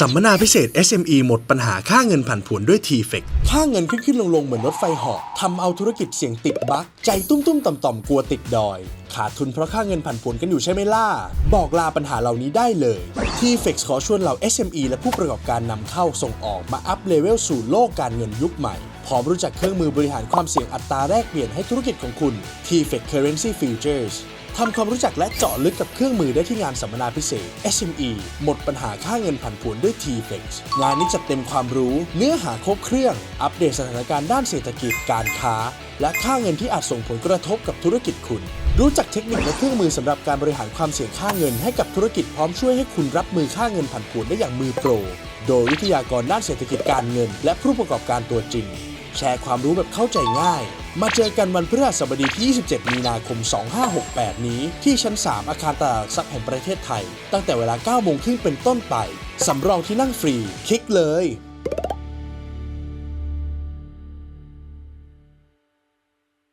สัมมนาพิเศษ SME หมดปัญหาค่าเงินผันผวนด้วย t f e c ค่าเงินขึ้นขึ้นลงลงเหมือนรถไฟหาะทำเอาธุรกิจเสี่ยงติดบั๊กใจตุ้มตุ้มต่อมต่อมกลัวติดดอย ขาดทุนเพราะค่าเงินผันผวนกันอยู่ใช่ไหมล่ะ บอกลาปัญหาเหล่านี้ได้เลย t f e c ขอชวนเหล่า SME และผู้ประกอบการนำเข้าส่งออกมาอัพเลเวลสู่โลกการเงินยุคใหม่พร้อมรู้จักเครื่องมือบริหารความเสี่ยงอัตราแลกเปลี่ยนให้ธุรกิจของคุณ t f e c Currency Futures ทำความรู้จักและเจาะลึกกับเครื่องมือได้ที่งานสัมมนาพิเศษ SME หมดปัญหาค่าเงินผันผวนด้วย t f e x งานนี้จัดเต็มความรู้ เนื้อหาครบเครื่อง อัปเดตสถานการณ์ด้านเศรษฐกิจการค้า และค่าเงินที่อาจส่งผลกระทบกับธุรกิจคุณ รู้จักเทคนิคและเครื่องมือสำหรับการบริหารความเสี่ยงค่าเงินให้กับธุรกิจพร้อมช่วยให้คุณรับมือค่าเงินผันผวนได้อย่างมือโปร โดยวิทยากรด้านเศรษฐกิจการเงิน และผู้ประกอบการตัวจริง แชร์ความรู้แบบเข้าใจง่าย มาเจอกันวันพฤหัสบดีที่ 27 มีนาคม 2568 นี้ ที่ชั้น 3 อาคารตลาดซักทรัพแห่งประเทศไทย ตั้งแต่เวลา 9 โมงครึ่งเป็นต้นไป สำรองที่นั่งฟรี คลิกเลย